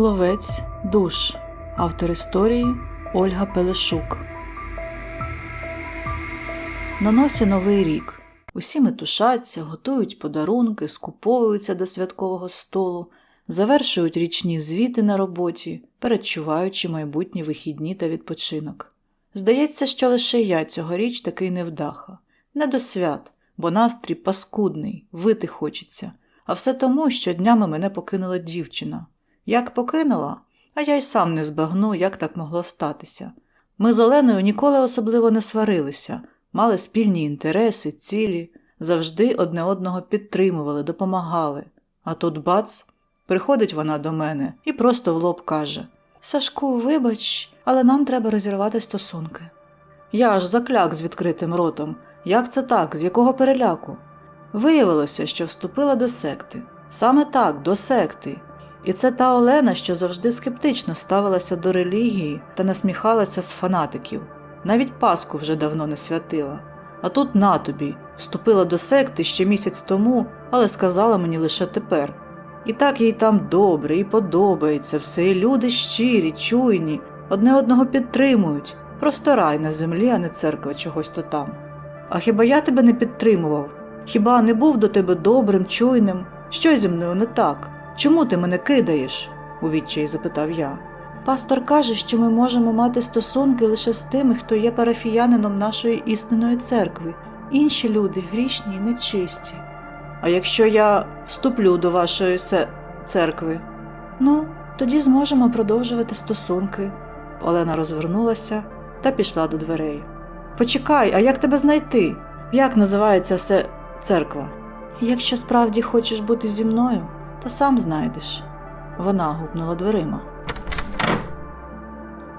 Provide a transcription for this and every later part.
Ловець душ. Автор історії Ольга Пелешук. На носі новий рік. Усі метушаться, готують подарунки, скуповуються до святкового столу, завершують річні звіти на роботі, передчуваючи майбутні вихідні та відпочинок. Здається, що лише я цьогоріч такий невдаха. Не до свят, бо настрій паскудний, вити хочеться. А все тому, що днями мене покинула дівчина. Як покинула, а я й сам не збагну, як так могло статися. Ми з Оленою ніколи особливо не сварилися, мали спільні інтереси, цілі, завжди одне одного підтримували, допомагали. А тут бац, приходить вона до мене і просто в лоб каже: Сашку, вибач, але нам треба розірвати стосунки. Я аж закляк з відкритим ротом. Як це так? З якого переляку? Виявилося, що вступила до секти. Саме так, до секти. І це та Олена, що завжди скептично ставилася до релігії та насміхалася з фанатиків. Навіть Пасху вже давно не святила. А тут на тобі, вступила до секти ще місяць тому, але сказала мені лише тепер. І так їй там добре, і подобається все, і люди щирі, чуйні, одне одного підтримують. Просто рай на землі, а не церква чогось то там. А хіба я тебе не підтримував? Хіба не був до тебе добрим, чуйним? Що зі мною не так? Чому ти мене кидаєш? у відчаї запитав я. Пастор каже, що ми можемо мати стосунки лише з тими, хто є парафіянином нашої істинної церкви. Інші люди грішні і нечисті. А якщо я вступлю до вашої се... церкви? Ну, тоді зможемо продовжувати стосунки. Олена розвернулася та пішла до дверей. Почекай, а як тебе знайти? Як називається се... церква? Якщо справді хочеш бути зі мною, то сам знайдеш. Вона гупнула дверима.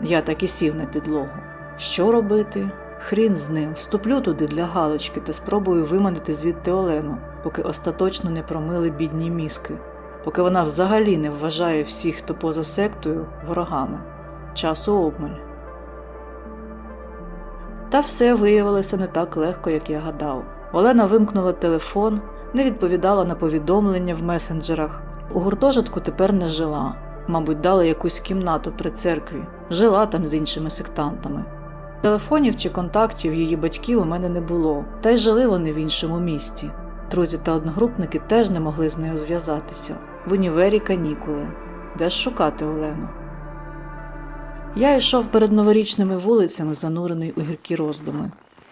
Я так і сів на підлогу. Що робити? Хрін з ним, вступлю туди для галочки та спробую виманити звідти Олену, поки остаточно не промили бідні мізки, поки вона взагалі не вважає всіх, хто поза сектою, ворогами. Часу обмаль. Та все виявилося не так легко, як я гадав. Олена вимкнула телефон, не відповідала на повідомлення в месенджерах. У гуртожитку тепер не жила. Мабуть, дала якусь кімнату при церкві, жила там з іншими сектантами. Телефонів чи контактів її батьків у мене не було, та й жили вони в іншому місті. Друзі та одногрупники теж не могли з нею зв'язатися. В універі канікули. Де ж шукати Олену? Я йшов перед новорічними вулицями, занурений у гіркі роздуми.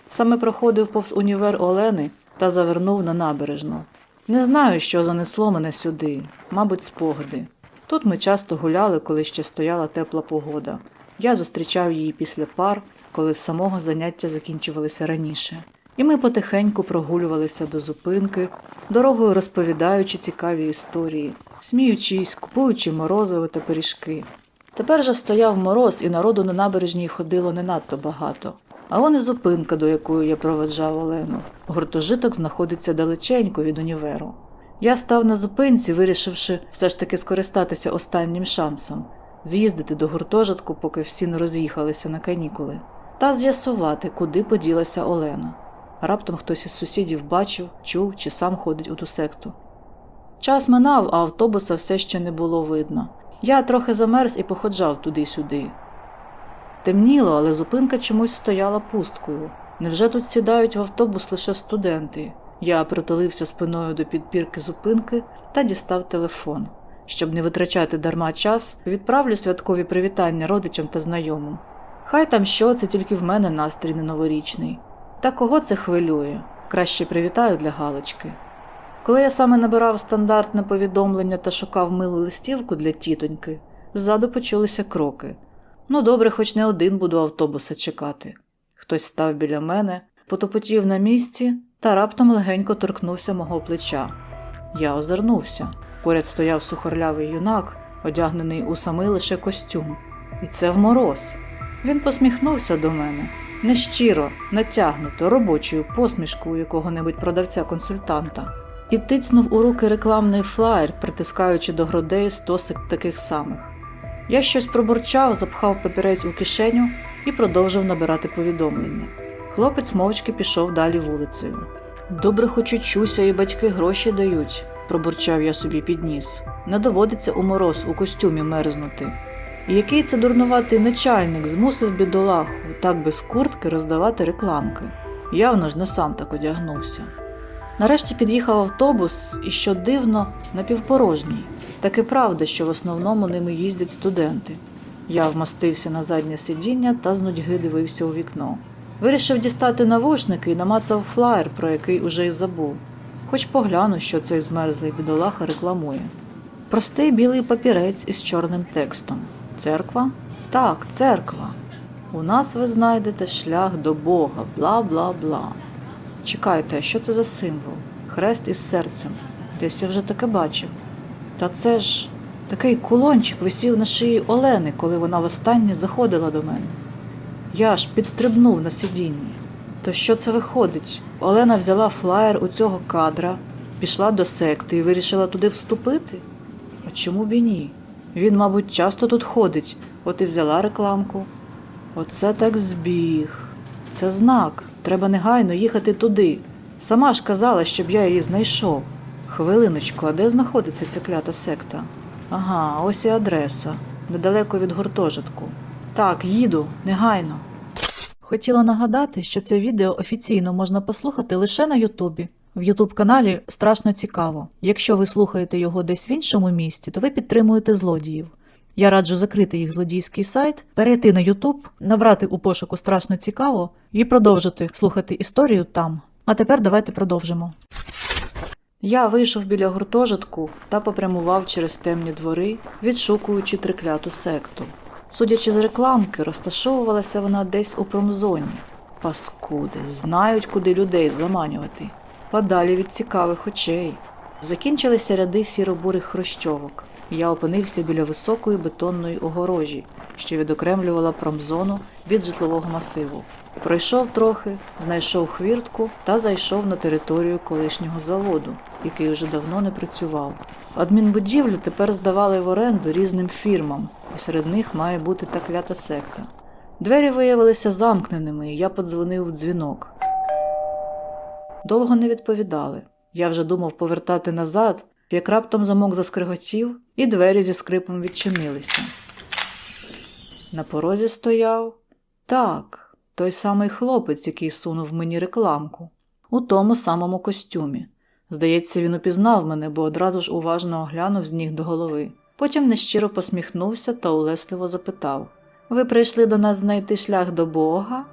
Саме проходив повз універ Олени та завернув на набережну. Не знаю, що занесло мене сюди, мабуть, спогади. Тут ми часто гуляли, коли ще стояла тепла погода. Я зустрічав її після пар, коли з самого заняття закінчувалися раніше. І ми потихеньку прогулювалися до зупинки, дорогою розповідаючи цікаві історії, сміючись, купуючи морозиво та пиріжки. Тепер же стояв мороз, і народу на набережній ходило не надто багато. А он і зупинка, до якої я проведжав Олену. Гуртожиток знаходиться далеченько від універу. Я став на зупинці, вирішивши все ж таки скористатися останнім шансом з'їздити до гуртожитку, поки всі не роз'їхалися на канікули, та з'ясувати, куди поділася Олена. Раптом хтось із сусідів бачив, чув чи сам ходить у ту секту. Час минав, а автобуса все ще не було видно. Я трохи замерз і походжав туди-сюди. Темніло, але зупинка чомусь стояла пусткою. Невже тут сідають в автобус лише студенти? Я притулився спиною до підпірки зупинки та дістав телефон. Щоб не витрачати дарма час, відправлю святкові привітання родичам та знайомим. Хай там що, це тільки в мене настрій не новорічний. Та кого це хвилює? Краще привітаю для галочки. Коли я саме набирав стандартне повідомлення та шукав милу листівку для тітоньки, ззаду почулися кроки. Ну, добре, хоч не один буду автобуса чекати. Хтось став біля мене, потопотів на місці та раптом легенько торкнувся мого плеча. Я озирнувся. Поряд стояв сухорлявий юнак, одягнений у самий лише костюм. І це в мороз. Він посміхнувся до мене нещиро, натягнуто, робочою посмішкою якого-небудь продавця-консультанта, і тицнув у руки рекламний флаєр, притискаючи до грудей стосик таких самих. Я щось пробурчав, запхав папірець у кишеню і продовжив набирати повідомлення. Хлопець мовчки пішов далі вулицею. Добре, хоч учуся, і батьки гроші дають, пробурчав я собі під ніс. Не доводиться у мороз у костюмі мерзнути. І який це дурнуватий начальник змусив бідолаху так без куртки роздавати рекламки. Явно ж не сам так одягнувся. Нарешті під'їхав автобус і, що дивно, напівпорожній. Таки правда, що в основному ними їздять студенти. Я вмостився на заднє сидіння та з нудьги дивився у вікно. Вирішив дістати навушники і намацав флаєр, про який уже й забув. Хоч погляну, що цей змерзлий бідолаха рекламує. Простий білий папірець із чорним текстом. Церква? Так, церква. У нас ви знайдете шлях до Бога, бла бла бла. Чекайте, що це за символ? Хрест із серцем. Десь я вже таке бачив. Та це ж такий кулончик висів на шиї Олени, коли вона востаннє заходила до мене. Я ж підстрибнув на сидінні. То що це виходить? Олена взяла флаєр у цього кадра, пішла до секти і вирішила туди вступити? А чому б і ні? Він, мабуть, часто тут ходить, от і взяла рекламку. Оце так збіг. Це знак. Треба негайно їхати туди. Сама ж казала, щоб я її знайшов. Хвилиночку, а де знаходиться ця клята секта? Ага, ось і адреса, недалеко від гуртожитку. Так, їду, негайно. Хотіла нагадати, що це відео офіційно можна послухати лише на Ютубі. В Ютуб каналі страшно цікаво. Якщо ви слухаєте його десь в іншому місті, то ви підтримуєте злодіїв. Я раджу закрити їх злодійський сайт, перейти на Ютуб, набрати у пошуку страшно цікаво і продовжити слухати історію там. А тепер давайте продовжимо. Я вийшов біля гуртожитку та попрямував через темні двори, відшукуючи трикляту секту. Судячи з рекламки, розташовувалася вона десь у промзоні. Паскуди, знають, куди людей заманювати. Подалі від цікавих очей. Закінчилися ряди сіро-бурих хрущовок. Я опинився біля високої бетонної огорожі, що відокремлювала промзону від житлового масиву. Пройшов трохи, знайшов хвіртку та зайшов на територію колишнього заводу, який уже давно не працював. Адмінбудівлю тепер здавали в оренду різним фірмам, і серед них має бути та клята секта. Двері виявилися замкненими, і я подзвонив в дзвінок. Довго не відповідали. Я вже думав повертати назад, як раптом замок заскриготів, і двері зі скрипом відчинилися. На порозі стояв так, той самий хлопець, який сунув мені рекламку, у тому самому костюмі. Здається, він упізнав мене, бо одразу ж уважно оглянув з ніг до голови. Потім нещиро посміхнувся та улесливо запитав: Ви прийшли до нас знайти шлях до Бога?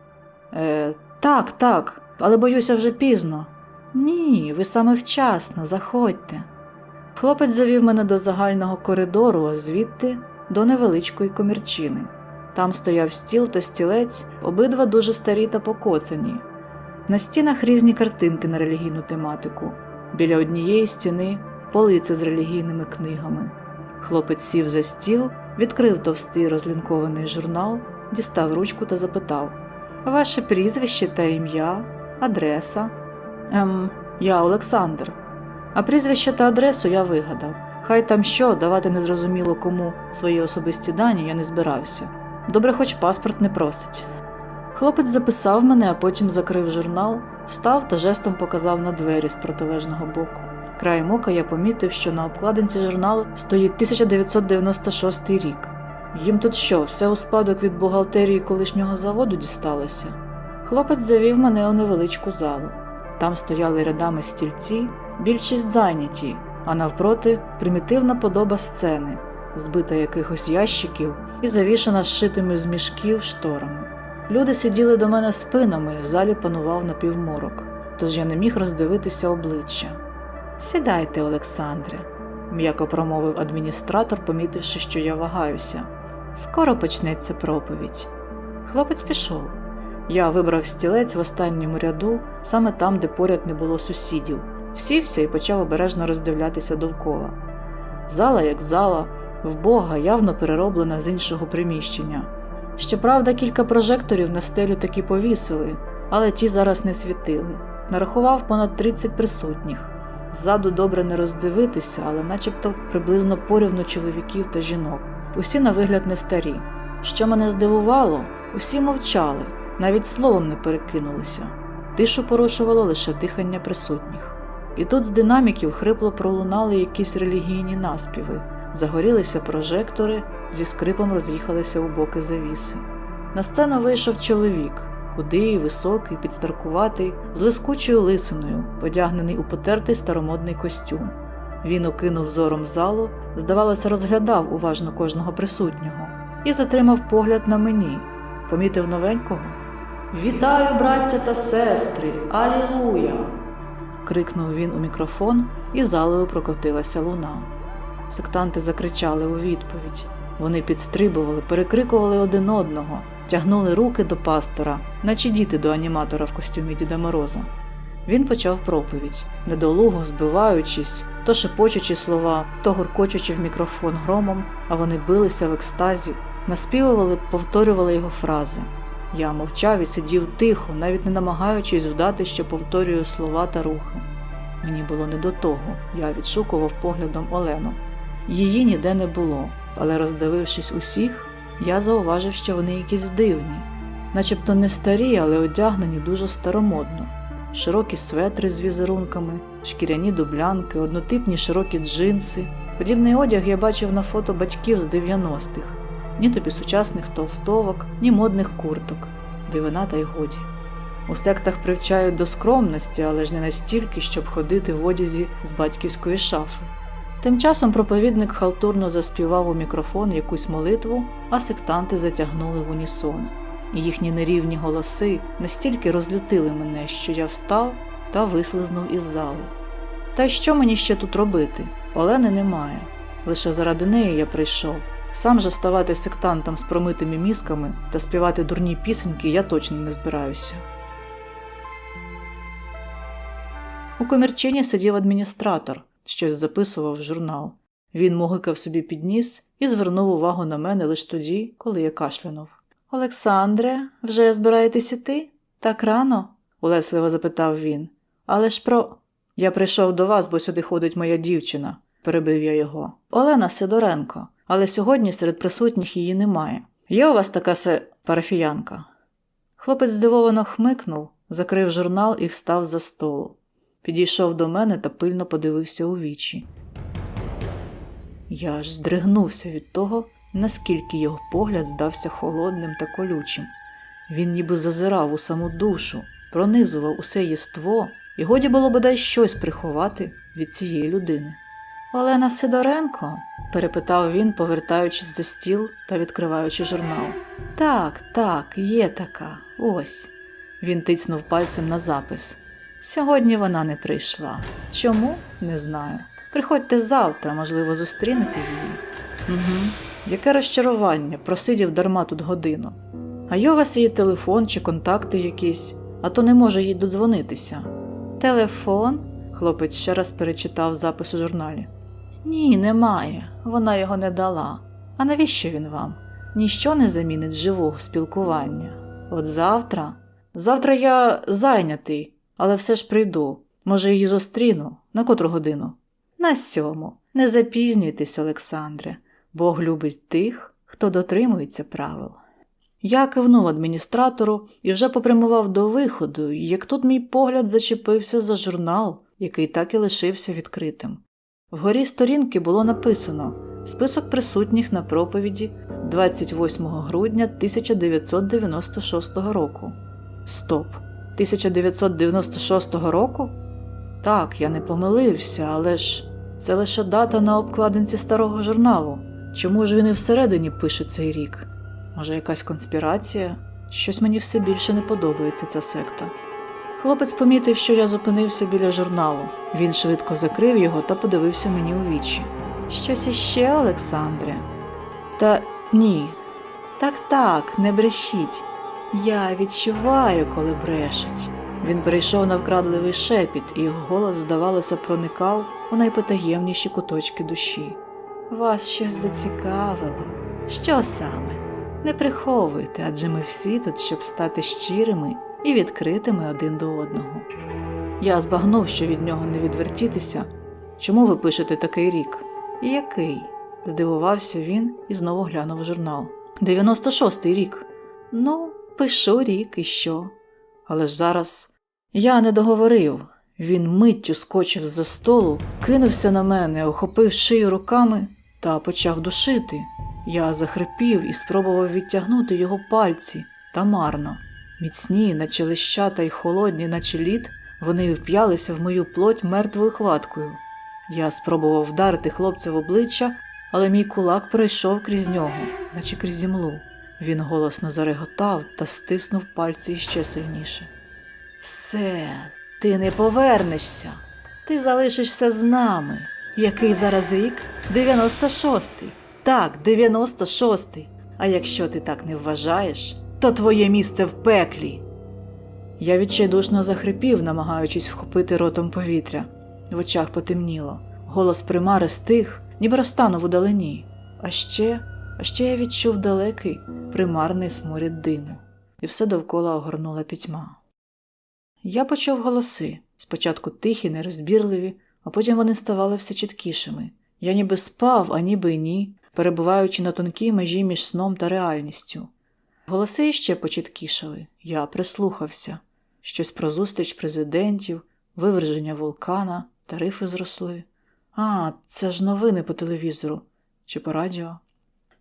Е, так, так, але боюся вже пізно. Ні, ви саме вчасно, заходьте. Хлопець завів мене до загального коридору, а звідти до невеличкої комірчини. Там стояв стіл та стілець, обидва дуже старі та покоцані. На стінах різні картинки на релігійну тематику. Біля однієї стіни полиця з релігійними книгами. Хлопець сів за стіл, відкрив товстий розлінкований журнал, дістав ручку та запитав: Ваше прізвище та ім'я, адреса? Ем, я Олександр. А прізвище та адресу я вигадав. Хай там що, давати незрозуміло кому свої особисті дані я не збирався. Добре, хоч паспорт не просить. Хлопець записав мене, а потім закрив журнал, встав та жестом показав на двері з протилежного боку. Краєм ока я помітив, що на обкладинці журналу стоїть 1996 рік. Їм тут що, все у спадок від бухгалтерії колишнього заводу дісталося? Хлопець завів мене у невеличку залу. Там стояли рядами стільці, більшість зайняті, а навпроти примітивна подоба сцени, збита якихось ящиків і завішана зшитими з мішків шторами. Люди сиділи до мене спинами, і в залі панував напівморок, тож я не міг роздивитися обличчя. Сідайте, Олександре, м'яко промовив адміністратор, помітивши, що я вагаюся. Скоро почнеться проповідь. Хлопець пішов. Я вибрав стілець в останньому ряду, саме там, де поряд не було сусідів, всівся і почав обережно роздивлятися довкола. Зала, як зала, вбога, явно перероблена з іншого приміщення. Щоправда, кілька прожекторів на стелю таки повісили, але ті зараз не світили. Нарахував понад 30 присутніх. Ззаду добре не роздивитися, але начебто приблизно порівну чоловіків та жінок. Усі на вигляд не старі. Що мене здивувало, усі мовчали, навіть словом не перекинулися. Тишу порушувало лише дихання присутніх. І тут з динаміків хрипло пролунали якісь релігійні наспіви, загорілися прожектори, зі скрипом роз'їхалися у боки завіси. На сцену вийшов чоловік, худий, високий, підстаркуватий, з лискучою лисиною, одягнений у потертий старомодний костюм. Він окинув зором залу, здавалося, розглядав уважно кожного присутнього і затримав погляд на мені. Помітив новенького. Вітаю, браття та сестри! Алілуя! крикнув він у мікрофон, і залою прокотилася луна. Сектанти закричали у відповідь. Вони підстрибували, перекрикували один одного, тягнули руки до пастора, наче діти до аніматора в костюмі Діда Мороза. Він почав проповідь, недолуго збиваючись, то шепочучи слова, то гуркочучи в мікрофон громом, а вони билися в екстазі, наспівували, повторювали його фрази. Я мовчав і сидів тихо, навіть не намагаючись вдати, що повторюю слова та рухи. Мені було не до того, я відшукував поглядом Олену. Її ніде не було, але роздивившись усіх, я зауважив, що вони якісь дивні, начебто не старі, але одягнені дуже старомодно. Широкі светри з візерунками, шкіряні дублянки, однотипні широкі джинси. Подібний одяг я бачив на фото батьків з 90-х. Ні тобі сучасних толстовок, ні модних курток. Дивина та й годі. У сектах привчають до скромності, але ж не настільки, щоб ходити в одязі з батьківської шафи. Тим часом проповідник халтурно заспівав у мікрофон якусь молитву, а сектанти затягнули в унісон. І їхні нерівні голоси настільки розлютили мене, що я встав та вислизнув із зали. Та що мені ще тут робити? Олени немає. Лише заради неї я прийшов. Сам же ставати сектантом з промитими мізками та співати дурні пісеньки я точно не збираюся. У комірчині сидів адміністратор, щось записував в журнал. Він могикав собі під ніс і звернув увагу на мене лише тоді, коли я кашлянув. Олександре, вже збираєтесь іти? Так рано? улесливо запитав він. Але ж про. Я прийшов до вас, бо сюди ходить моя дівчина, перебив я його. Олена Сидоренко, але сьогодні серед присутніх її немає. Є у вас така се парафіянка? Хлопець здивовано хмикнув, закрив журнал і встав за столу. Підійшов до мене та пильно подивився у вічі. Я аж здригнувся від того, наскільки його погляд здався холодним та колючим. Він ніби зазирав у саму душу, пронизував усе єство, і годі було бодай щось приховати від цієї людини. Олена Сидоренко? перепитав він, повертаючись за стіл та відкриваючи журнал. Так, так, є така. Ось. Він тицнув пальцем на запис. Сьогодні вона не прийшла. Чому? Не знаю. Приходьте завтра, можливо, зустрінете її. Угу. Яке розчарування, просидів дарма тут годину. А є у вас її телефон чи контакти якісь, а то не може їй додзвонитися. Телефон? хлопець ще раз перечитав запис у журналі. Ні, немає. Вона його не дала. А навіщо він вам? Ніщо не замінить живого спілкування. От завтра. Завтра я зайнятий, але все ж прийду. Може, її зустріну. На котру годину? На сьому. Не запізнюйтесь, Олександре. Бог любить тих, хто дотримується правил. Я кивнув адміністратору і вже попрямував до виходу, як тут мій погляд зачепився за журнал, який так і лишився відкритим. Вгорі сторінки було написано список присутніх на проповіді 28 грудня 1996 року. Стоп! 1996 року? Так, я не помилився, але ж це лише дата на обкладинці старого журналу. Чому ж він і всередині пише цей рік? Може, якась конспірація? Щось мені все більше не подобається ця секта. Хлопець помітив, що я зупинився біля журналу. Він швидко закрив його та подивився мені у вічі. Щось іще, Олександре? Та ні. Так, так, не брешіть. Я відчуваю, коли брешуть. Він перейшов на вкрадливий шепіт, і його голос, здавалося, проникав у найпотаємніші куточки душі. Вас щось зацікавило. Що саме? Не приховуйте, адже ми всі тут, щоб стати щирими і відкритими один до одного. Я збагнув, що від нього не відвертітися. Чому ви пишете такий рік? Який? здивувався він і знову глянув журнал. 96-й рік. Ну, пишу рік і що. Але ж зараз я не договорив. Він миттю скочив з-за столу, кинувся на мене, охопив шию руками та почав душити. Я захрипів і спробував відтягнути його пальці, та марно. Міцні, наче лищата й холодні, наче лід, вони вп'ялися в мою плоть мертвою хваткою. Я спробував вдарити хлопця в обличчя, але мій кулак пройшов крізь нього, наче крізь землу. Він голосно зареготав та стиснув пальці іще сильніше. Все, ти не повернешся. Ти залишишся з нами. Який зараз рік? 96-й. Так, 96-й. А якщо ти так не вважаєш, то твоє місце в пеклі. Я відчайдушно захрипів, намагаючись вхопити ротом повітря. В очах потемніло. Голос примари стих, ніби розтанув у далині. А ще, а ще я відчув далекий, примарний сморід диму, і все довкола огорнула пітьма. Я почув голоси, спочатку тихі, нерозбірливі, а потім вони ставали все чіткішими. Я ніби спав, а ніби й ні, перебуваючи на тонкій межі між сном та реальністю. Голоси іще почіткішали. Я прислухався. Щось про зустріч президентів, виверження вулкана, тарифи зросли. А, це ж новини по телевізору чи по радіо.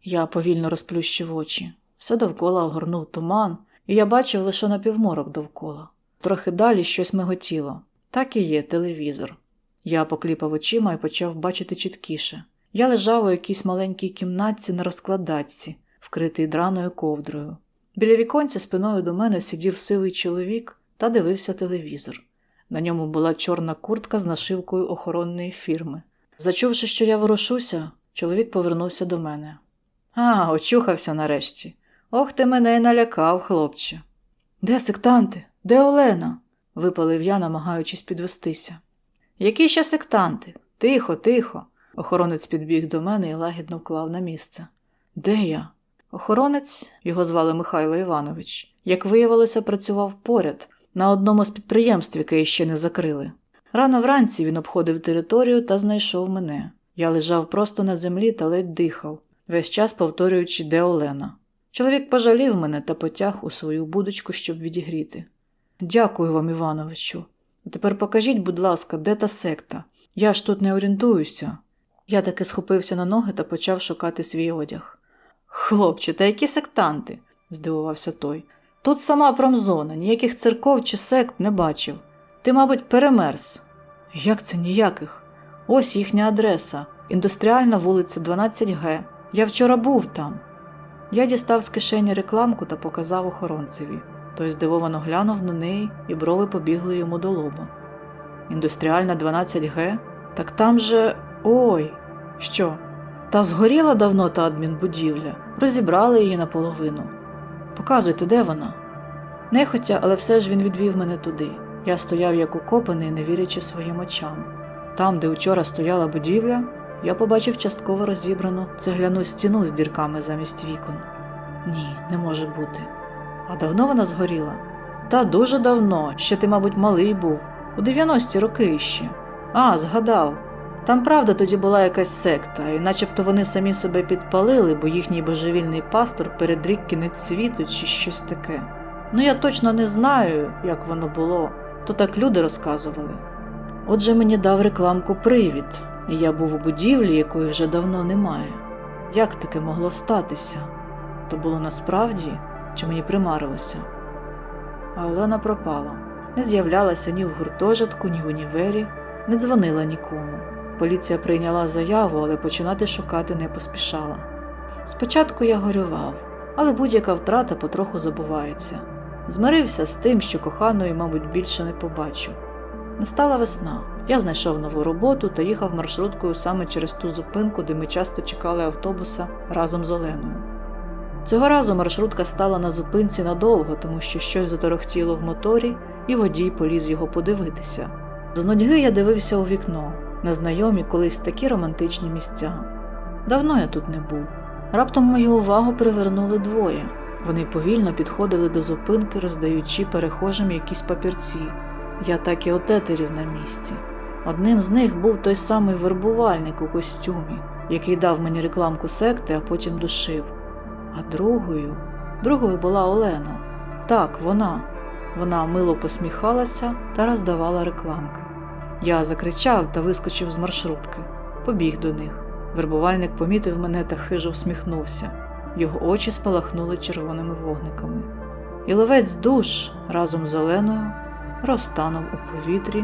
Я повільно розплющив очі. Все довкола огорнув туман, і я бачив лише напівморок довкола. Трохи далі щось миготіло. Так і є телевізор. Я покліпав очима і почав бачити чіткіше. Я лежав у якійсь маленькій кімнатці на розкладачці, вкритий драною ковдрою. Біля віконця спиною до мене сидів сивий чоловік та дивився телевізор. На ньому була чорна куртка з нашивкою охоронної фірми. Зачувши, що я ворушуся, чоловік повернувся до мене. А, очухався нарешті. Ох ти мене й налякав, хлопче. Де сектанти? Де Олена? випалив я, намагаючись підвестися. Які ще сектанти? Тихо, тихо. Охоронець підбіг до мене і лагідно вклав на місце. Де я? Охоронець, його звали Михайло Іванович, як виявилося, працював поряд на одному з підприємств, яке ще не закрили. Рано вранці він обходив територію та знайшов мене. Я лежав просто на землі та ледь дихав, весь час повторюючи, де Олена. Чоловік пожалів мене та потяг у свою будочку, щоб відігріти. Дякую вам, Івановичу. А тепер покажіть, будь ласка, де та секта? Я ж тут не орієнтуюся. Я таки схопився на ноги та почав шукати свій одяг. Хлопче, та які сектанти? здивувався той. Тут сама промзона, ніяких церков чи сект не бачив. Ти, мабуть, перемерз. Як це ніяких? Ось їхня адреса індустріальна вулиця 12Г. Я вчора був там. Я дістав з кишені рекламку та показав охоронцеві. Той здивовано глянув на неї, і брови побігли йому до лоба. Індустріальна 12Г? Так там же. Ой, що? Та згоріла давно та адмінбудівля, розібрали її наполовину. Показуйте, де вона. Нехотя, але все ж він відвів мене туди. Я стояв як укопаний, не вірячи своїм очам. Там, де вчора стояла будівля, я побачив частково розібрану цегляну стіну з дірками замість вікон. Ні, не може бути. А давно вона згоріла? Та дуже давно, ще ти, мабуть, малий був, у 90-ті роки ще. А, згадав. Там правда тоді була якась секта, і начебто вони самі себе підпалили, бо їхній божевільний пастор передрік кінець світу чи щось таке. Ну я точно не знаю, як воно було, то так люди розказували. Отже, мені дав рекламку привід, я був у будівлі, якої вже давно немає. Як таке могло статися? То було насправді, чи мені примарилося? А Олена пропала, не з'являлася ні в гуртожитку, ні в універі, не дзвонила нікому. Поліція прийняла заяву, але починати шукати не поспішала. Спочатку я горював, але будь-яка втрата потроху забувається. Змирився з тим, що коханої, мабуть, більше не побачу. Настала весна. Я знайшов нову роботу та їхав маршруткою саме через ту зупинку, де ми часто чекали автобуса разом з Оленою. Цього разу маршрутка стала на зупинці надовго, тому що щось заторохтіло в моторі, і водій поліз його подивитися. З нудьги я дивився у вікно, на знайомі колись такі романтичні місця. Давно я тут не був. Раптом мою увагу привернули двоє. Вони повільно підходили до зупинки, роздаючи перехожим якісь папірці. Я так і отетерів на місці. Одним з них був той самий вербувальник у костюмі, який дав мені рекламку секти, а потім душив. А другою, другою була Олена. Так, вона. Вона мило посміхалася та роздавала рекламки. Я закричав та вискочив з маршрутки, побіг до них. Вербувальник помітив мене та хижо всміхнувся. Його очі спалахнули червоними вогниками. І ловець душ разом з Оленою розтанув у повітрі,